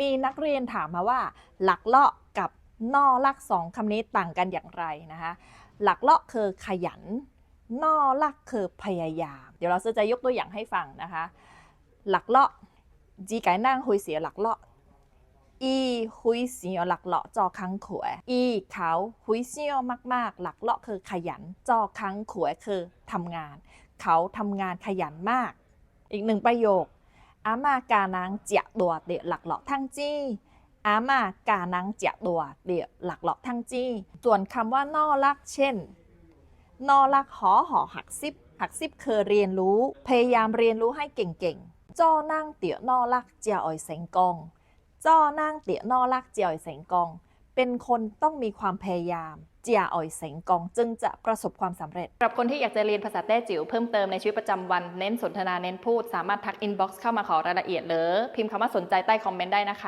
มีนักเรียนถามมาว่า หลักเลาะกับนอลักสองคำนี้ต่างกันอย่างไรนะคะ หลักเลาะคือขยัน นอลักคือพยายาม เดี๋ยวเราจะยกตัวอย่างให้ฟังนะคะ หลักเลาะจีไก่นั่งหุยเสียหลักเลาะอีหุยเสียหลักเลาะจอคังขวยอีเขาหุยเสียมากๆ หลักเลาะคือขยัน จอคังขวยคือทำงาน เขาทำงานขยันมาก อีกหนึ่งประโยค อาม่ากานางเจียดัวเดียหลักเลาะทั้งจี้อาม่ากานางเจียดัวเดียหลักเลาะทั้งจี้ ส่วนคำว่านอลักเช่น นอลักหอหอหักซิบหักซิบเคือเรียนรู้ พยายามเรียนรู้ให้เก่งๆจ้อนั่งเตี๋ยนอลักเจียอ่อยเสงกองจ้อนั่งเตี๋ยนอลักเจียอ่อยเสงกอง เป็นคนต้องมีความพยายาม เจียอ่อยเสงกอง จึงจะประสบความสำเร็จสำหรับคนที่อยากจะเรียนภาษาแต้จิ๋วเพิ่มเติมในชีวิตประจำวันเน้นสนทนาเน้นพูด สามารถทักอินบ็อกซ์เข้ามาขอรายละเอียด หรือ พิมพ์คำว่าสนใจใต้คอมเมนต์ได้นะคะ